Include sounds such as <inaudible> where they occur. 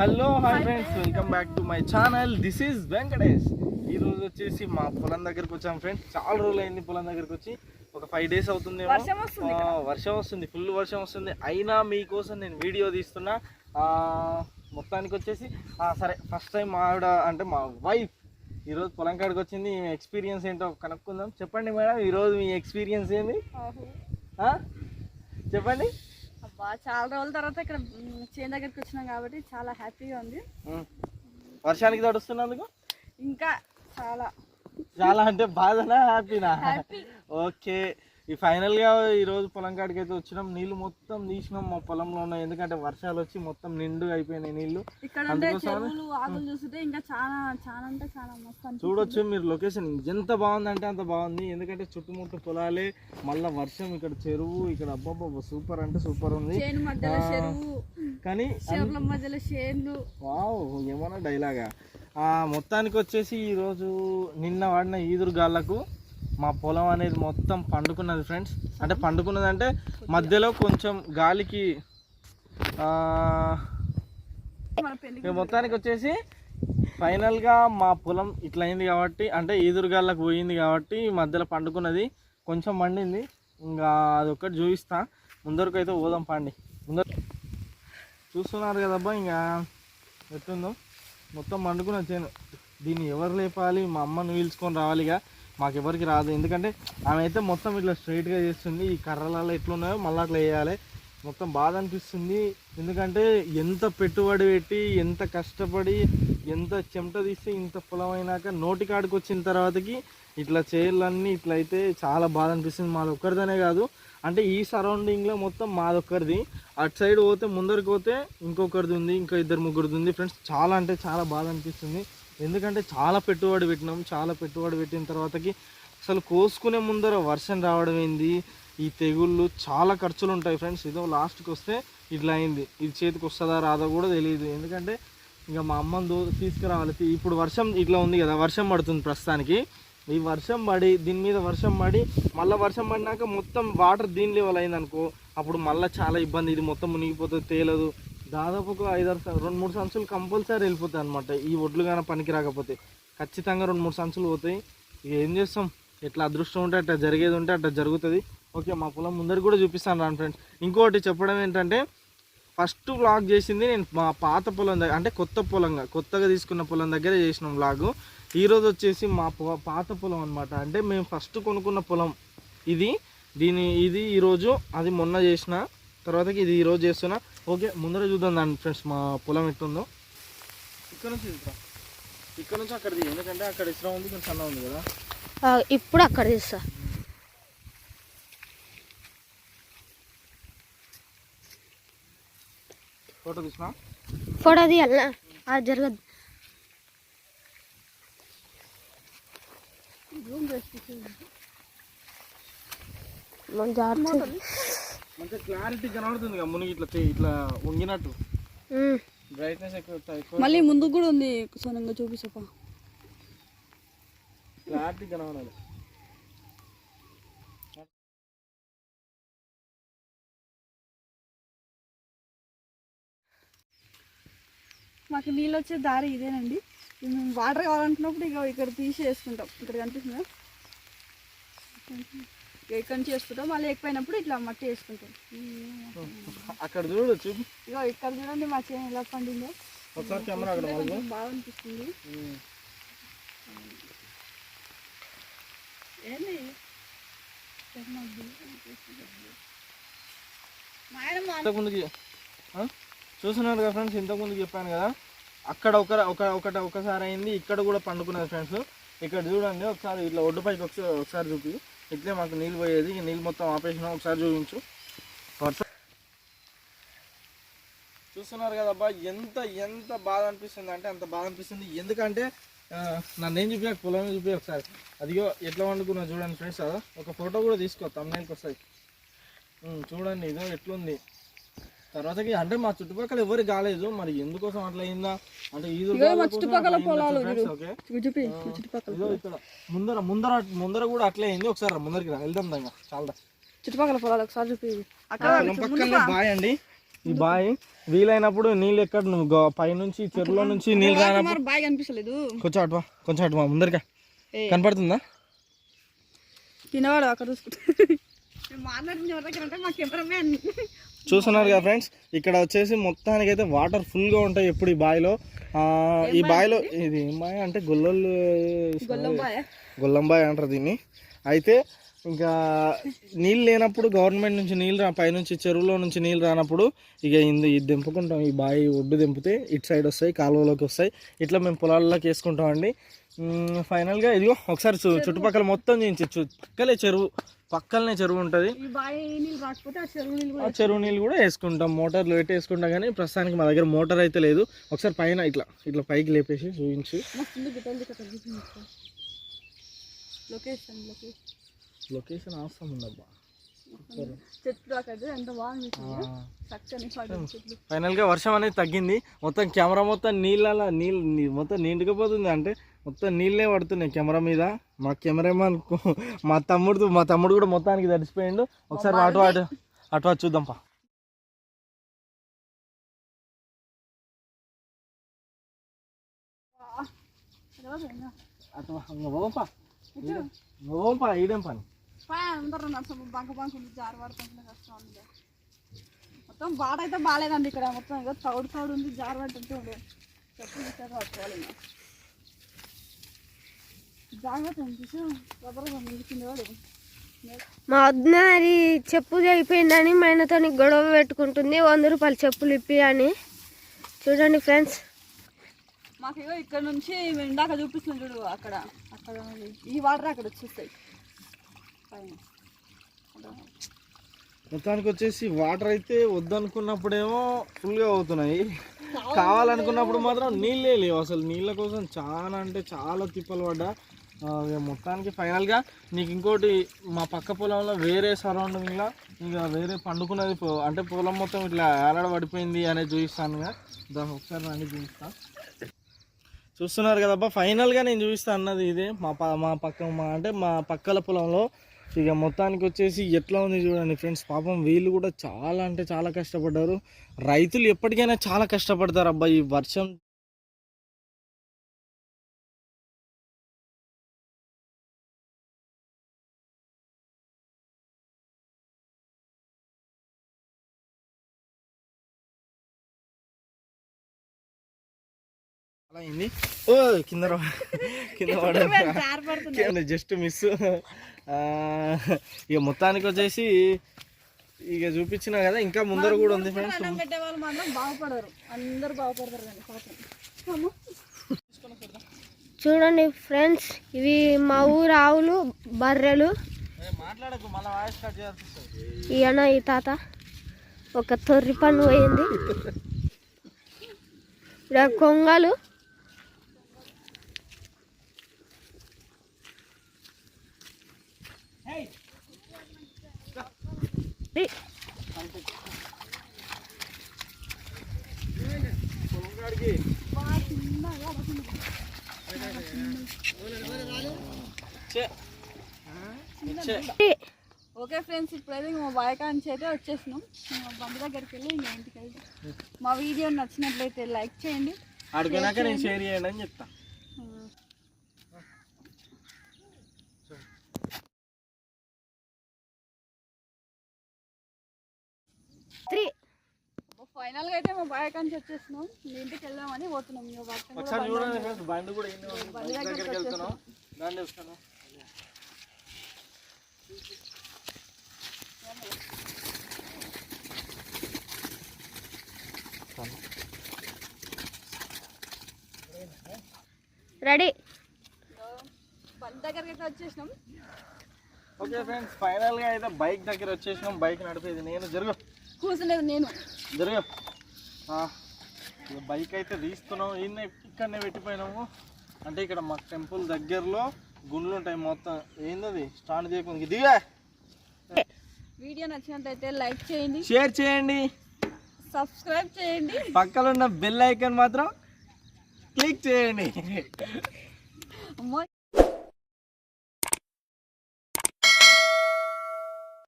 Hello hi friends welcome back to my channel this is Venkatesh ఈ రోజు వచ్చేసి మా పొలం దగ్గరకు వచ్చాం ఫ్రెండ్స్ చాలా రోజులు అయింది పొలం దగ్గరకు వచ్చి. ఒక ఫైవ్ డేస్ అవుతుంది వర్షం వస్తుంది ఇక్కడ. వర్షం వస్తుంది. ఫుల్ వర్షం వస్తుంది. అయినా మీకోసం నేను వీడియో తీస్తున్నా. మొత్తానికి వచ్చేసి సరే ఫస్ట్ టైం మా ఆవిడ అంటే మా వైఫ్ ఈరోజు పొలం కాడికి వచ్చింది. మీ ఎక్స్పీరియన్స్ ఏంటో కనుక్కుందాం. చెప్పండి మేడం ఈరోజు మీ ఎక్స్పీరియన్స్ ఏంది? చెప్పండి. చాలా రోజుల తర్వాత ఇక్కడ చేను దగ్గరికి వచ్చినాం కాబట్టి చాలా హ్యాపీగా ఉంది. వర్షానికి తడుస్తున్నందుకు? ఇంకా చాలా. చాలా అంటే బాధనా హ్యాపీనా? హ్యాపీ. ఓకే. ఈ ఫైనల్గా ఈ రోజు పొలం కాడికి అయితే వచ్చినాం. నీళ్ళు మొత్తం తీసినాం మా పొలంలో ఉన్నాయి. ఎందుకంటే వర్షాలు వచ్చి మొత్తం నిండుగా అయిపోయినాయి అనిపిస్తుంది. చూడొచ్చు మీరు లొకేషన్ ఎంత బాగుంది అంటే అంత బాగుంది. ఎందుకంటే చుట్టుముట్టు పొలాలే మళ్ళా వర్షం ఇక్కడ చెరువు ఇక్కడ అబ్బాబ్బా సూపర్ అంటే సూపర్ ఉంది. కానీ ఏమన్నా డైలాగా ఆ, మొత్తానికి వచ్చేసి ఈరోజు నిన్న వాడిన ఈదురు గాళ్ళకు మా పొలం అనేది మొత్తం పండుకున్నది ఫ్రెండ్స్ అంటే పండుకున్నది అంటే మధ్యలో కొంచెం గాలికి మొత్తానికి వచ్చేసి ఫైనల్గా మా పొలం ఇట్లా అయింది కాబట్టి అంటే ఈదురు గాళ్ళకు పోయింది కాబట్టి మధ్యలో పండుకున్నది. కొంచెం మండింది ఇంకా అది ఒక్కటి చూపిస్తా. ముందరకు అయితే పోదాం పండి. ముందర చూస్తున్నారు కదబ్బా ఇంకా ఎట్టుందో మొత్తం మండుకున్న చేను. దీన్ని ఎవరు లేపాలి? మా అమ్మను పీల్చుకొని రావాలిగా. మాకెవరికి రాదు. ఎందుకంటే ఆమె అయితే మొత్తం ఇట్లా స్ట్రైట్గా చేస్తుంది. ఈ కర్రలలో ఎట్లున్నాయో మళ్ళీ అట్లా వేయాలి మొత్తం బాధ అనిపిస్తుంది. ఎందుకంటే ఎంత పెట్టుబడి పెట్టి ఎంత కష్టపడి ఎంత చెమట తీసి ఇంత పొలం అయినాక నోటికాడికి వచ్చిన తర్వాతకి ఇట్లా చేయాలన్నీ ఇట్లా అయితే చాలా బాధ అనిపిస్తుంది. మాది ఒక్కరిదనే కాదు. అంటే ఈ సరౌండింగ్లో మొత్తం మాదొక్కరిది అటు సైడ్ పోతే ముందరికి పోతే ఇంకొకరిది ఉంది ఇంకా ఇద్దరు ముగ్గురిది ఉంది. ఫ్రెండ్స్ చాలా అంటే చాలా బాధ అనిపిస్తుంది. ఎందుకంటే చాలా పెట్టుబడి పెట్టినాం చాలా పెట్టుబడి పెట్టిన తర్వాతకి అసలు కోసుకునే ముందర వర్షం రావడం ఏంది? ఈ తెగుళ్ళు చాలా ఖర్చులు ఉంటాయి ఫ్రెండ్స్. ఇదో లాస్ట్కి వస్తే ఇట్లా అయింది. ఇది చేతికి వస్తుందా రాదో కూడా తెలియదు ఎందుకంటే ఇంకా మా అమ్మని దో తీసుకురావాలి. ఇప్పుడు వర్షం ఇట్లా ఉంది కదా వర్షం పడుతుంది ప్రస్తుతానికి. ఈ వర్షం పడి దీని మీద వర్షం పడి మళ్ళీ వర్షం పడినాక మొత్తం వాటర్ దీని లెవెల్ అయింది అనుకో అప్పుడు మళ్ళీ చాలా ఇబ్బంది. ఇది మొత్తం మునిగిపోతుంది తేలదు. దాదాపు ఒక ఐదారు సం- రెండు మూడు సంచులు కంపల్సరీ వెళ్ళిపోతాయి అనమాట ఈ ఒడ్లు కానీ పనికి రాకపోతే. ఖచ్చితంగా రెండు మూడు సంచులు పోతాయి. ఇక ఏం చేస్తాం? ఎట్లా అదృష్టం ఉంటే అట్లా జరిగేది ఉంటే అట్లా జరుగుతుంది. ఓకే మా పొలం ముందరికి కూడా చూపిస్తాను రాను ఫ్రెండ్స్. ఇంకోటి చెప్పడం ఏంటంటే ఫస్ట్ వ్లాగ్ చేసింది నేను మా పాత పొలం దగ్గర అంటే కొత్త పొలంగా కొత్తగా తీసుకున్న పొలం దగ్గర చేసిన వ్లాగ్ ఈరోజు వచ్చేసి మా పాత పొలం అనమాట అంటే మేము ఫస్ట్ కొనుక్కున్న పొలం ఇది. దీని ఇది ఈరోజు అది మొన్న చేసిన తర్వాతకి ఇది ఈరోజు చేస్తున్నా. ఓకే ముందర చూద్దాం దాని ఫ్రెండ్స్ మా పొలం ఎట్టుందో ఇక్కడ నుంచి చూద్దాం. ఇక్కడ నుంచి అక్కడిది ఎందుకంటే అక్కడ ఇష్టం ఉంది కొంచెం సన్న ఉంది కదా. ఇప్పుడు అక్కడ తీస్తా ఫోటో తీసినా? ఫోటో తీయాలనా అది జరగదు. రూమ్ క్లారిటీ కనబడుతుంది మునిగి ఇట్లా ఇట్లా వంగినట్టు. బ్రైట్నెస్ ఎక్కువ మళ్ళీ ముందుకు కూడా ఉంది సొనంగా చూపిసప్ప క్లారిటీ కనబడాలి. మాకు నీళ్ళు వచ్చే దారి ఇదేనండి. మేము వాటర్ కావాలనుకున్నప్పుడు ఇక ఇక్కడ తీసి వేసుకుంటాం ఇక్కడ కనిపిస్తుందా? నుంచి వేసుకుంటాం మళ్ళీ ఎక్కువైనప్పుడు ఇట్లా మట్టి వేసుకుంటాం. అక్కడ చూడు చూపి. ఇగో ఇక్కడ చూడండి మా చేను ఎలా పండిందో. ఒకసారి కెమెరా అక్కడ బాగా అనిపిస్తుంది చూస్తున్నారు కదా ఫ్రెండ్స్ ఇంతకుముందు చెప్పాను కదా. అక్కడ ఒక ఒక ఒకటి ఒకసారి అయింది ఇక్కడ కూడా పండుకున్నది ఫ్రెండ్స్ ఇక్కడ చూడండి ఒకసారి ఇట్లా ఒడ్డు పైకి ఒకసారి ఒకసారి చూపి. ఇట్లే మాకు నీళ్ళు పోయేది. ఈ నీళ్ళు మొత్తం ఆపేసిన. ఒకసారి చూపించు. చూస్తున్నారు కదబ్బా ఎంత ఎంత బాధ అనిపిస్తుంది అంటే అంత బాధ అనిపిస్తుంది. ఎందుకంటే నన్ను ఏం చూపి పొలం చూపి ఒకసారి. అదిగో ఎట్లా వండుకున్నా చూడండి ఫ్రెండ్స్. ఒక ఫోటో కూడా తీసుకో తమ్ముళ్ళకి వస్తాయి చూడండి ఇదో ఎట్లుంది. తర్వాతకి అంటే మా చుట్టుపక్కల ఎవరు కాలేదు. మరి ఎందుకోసం అట్లా అయిందా? అంటే కోసం చుట్టుపక్కల పొలాలు ఇదో ఇక్కడ ముందర ముందర ముందర కూడా అట్లే అయింది. ఒకసారి రా, ముందరికి రా వెళ్దాం దాకా చాలా చుట్టుపక్కల పొలాలు ఒకసారి చూపి. పక్కనే బాయ్ అండి. ఈ బావి వీలైనప్పుడు నీళ్ళు ఎక్కడ నువ్వు పైనుంచి చెరువులో నుంచి నీళ్ళు రానప్పుడు మరి బాగా అనిపిస్తలేదు కొంచెం అటువా కొంచెం అటువా ముందరికా. కనపడుతుందా? తినవాడు అక్కడ చూసుకుంటా. మాట్లాడుతున్న ఎవరి దగ్గర అంటే మా కెమెరామ్యాన్. చూస్తున్నారు కదా ఫ్రెండ్స్ ఇక్కడ వచ్చేసి మొత్తానికి అయితే వాటర్ ఫుల్గా ఉంటాయి ఎప్పుడు ఈ బావిలో ఈ బావిలో ఇది ఏం బావి అంటే గొల్లలు గొల్లం బాయ్ గొల్లంబాయి అంటారు దీన్ని. అయితే ఇంకా నీళ్ళు లేనప్పుడు గవర్నమెంట్ నుంచి నీళ్ళు రా పైనుంచి చెరువులో నుంచి నీళ్ళు రానప్పుడు ఇక ఇంది ఇది దింపుకుంటాం ఈ బావి ఒడ్డు దింపితే ఇటు సైడ్ వస్తాయి కాలువలోకి వస్తాయి. ఇట్లా మేము పొలాల్లోకి వేసుకుంటాం అండి ఫైనల్గా ఇదిగో ఒకసారి చుట్టుపక్కల మొత్తం చూపించి చు- పక్కలే చెరువు పక్కలనే చెరువు ఉంటుంది. ఆ చెరువు నీళ్ళు కూడా వేసుకుంటాం. మోటార్లు పెట్టి వేసుకుంటాం కానీ ప్రస్తుతానికి మా దగ్గర మోటార్ అయితే లేదు. ఒకసారి పైన ఇట్లా ఇట్లా పైకి లేపేసి చూపించి లొకేషన్ అవసరం ఉందబ్బా చెట్లు. ఫైనల్గా వర్షం అనేది తగ్గింది. మొత్తం కెమెరా మొత్తం నీళ్ళ నీళ్ళు మొత్తం నిండుకుపోతుంది అంటే మొత్తం నీళ్ళే పడుతున్నాయి కెమెరా మీద. మా కెమెరామెన్ కు- మా తమ్ముడు మా తమ్ముడు కూడా మొత్తానికి తడిసిపోయిండు. ఒకసారి అటు అటు అటు అటు చూద్దాంపా అటు ఓంపా ఓంపా ఈడేం పని? మొత్తం బాట అయితే బాగాలేదండి ఇక్కడ. మొత్తం తౌడు తౌడు ఉంది జారు పడుతుంటే చెప్పు పట్టుకోవాలి ఇంకా. జాగ్రత్త అనిపిస్తు రబ్బర్ ముందు కింద వాడు మా వదిన అది చెప్పు అయిపోయిందని మా ఆయనతో గొడవ పెట్టుకుంటుంది. వంద రూపాయలు చెప్పులు ఇప్పి అని. చూడండి ఫ్రెండ్స్. మాకు ఇక్కడ నుంచి మేము ఇందాక చూపిస్తున్నాం చూడు అక్కడ. అక్కడ. ఈ వాటర్ అక్కడ వచ్చేస్తాయి. మొత్తానికి వచ్చేసి వాటర్ అయితే వద్దనుకున్నప్పుడేమో ఫుల్గా అవుతున్నాయి. కావాలనుకున్నప్పుడు మాత్రం నీళ్ళే లేవు. అసలు నీళ్ళ కోసం చాలా అంటే చాలా తిప్పలు పడ్డా. మొత్తానికి ఫైనల్గా నీకు ఇంకోటి మా పక్క పొలంలో వేరే సరౌండింగ్లో ఇక వేరే పండుకున్నది అంటే పొలం మొత్తం ఇట్లా ఏలాడ పడిపోయింది అనేది చూపిస్తాను దాన్ని ఒకసారి రండి చూపిస్తాను చూస్తున్నారు కదబ్బా ఫైనల్గా నేను చూపిస్తా అన్నది ఇదే. మా ప మా పక్క మా అంటే మా పక్కల పొలంలో ఇక మొత్తానికి వచ్చేసి ఎట్లా ఉంది చూడండి ఫ్రెండ్స్ పాపం వీళ్ళు కూడా చాలా అంటే చాలా కష్టపడ్డారు. రైతులు ఎప్పటికైనా చాలా కష్టపడతారు అబ్బా ఈ వర్షం అయింది. ఓ కింద <laughs> కింద జస్ట్ మిస్. ఇక మొత్తానికి వచ్చేసి ఇక చూపించిన కదా ఇంకా ముందర కూడా ఉంది ఫ్రెండ్స్. చూడండి ఫ్రెండ్స్ ఇవి మా ఊరు ఆవులు బర్రెలు. మాట్లాడకు మళ్ళీ వాయిస్ కట్ చేయాల్సి వస్తుంది. ఈయన ఈ తాత. ఒక తొర్రి పన్ను పోయింది. <laughs> ఇక్కడ కొంగలు ఈ పొలం కాడికి. ఛే. ఛే. ఈ ఓకే ఫ్రెండ్స్ ఇప్పుడైతే మా బాయకా నుంచి అయితే వచ్చేసినాం. బండి దగ్గరికి వెళ్ళి ఇంకా ఇంటికి వెళ్తాం మా వీడియో నచ్చినట్లయితే లైక్ చేయండి ఆడుకున్నాక నేను షేర్ చేయండి అని చెప్తా. త్రీ. ఫైనల్గా అయితే మా బాయకా నుంచి వచ్చేసినాం. మీ ఇంటికి వెళ్దామని పోతున్నాం. ఒకసారి చూడండి ఫ్రెండ్స్ బండి కూడా. బండి దగ్గరికి వెళ్తున్నాం. దాన్ని రెడీ బండి దగ్గరికి అయితే వచ్చేసినాం. ఓకే ఫ్రెండ్స్ ఫైనల్గా అయితే బైక్ దగ్గర వచ్చేసినాం. బైక్ నడిపేది. నేను జరుగు. కూర్చునేది నేను. జరుగు. బైక్ అయితే తీస్తున్నాం ఈయన ఇక్కడనే పెట్టిపోయినాము అంటే ఇక్కడ మా టెంపుల్ దగ్గరలో గుండ్లు ఉంటాయి మొత్తం. ఏందది? స్టాండ్ చేయకుండా దిగా వీడియో నచ్చినట్లయితే లైక్ చేయండి. షేర్ చేయండి. సబ్స్క్రైబ్ చేయండి. పక్కన ఉన్న బెల్ ఐకాన్ మాత్రం క్లిక్ చేయండి.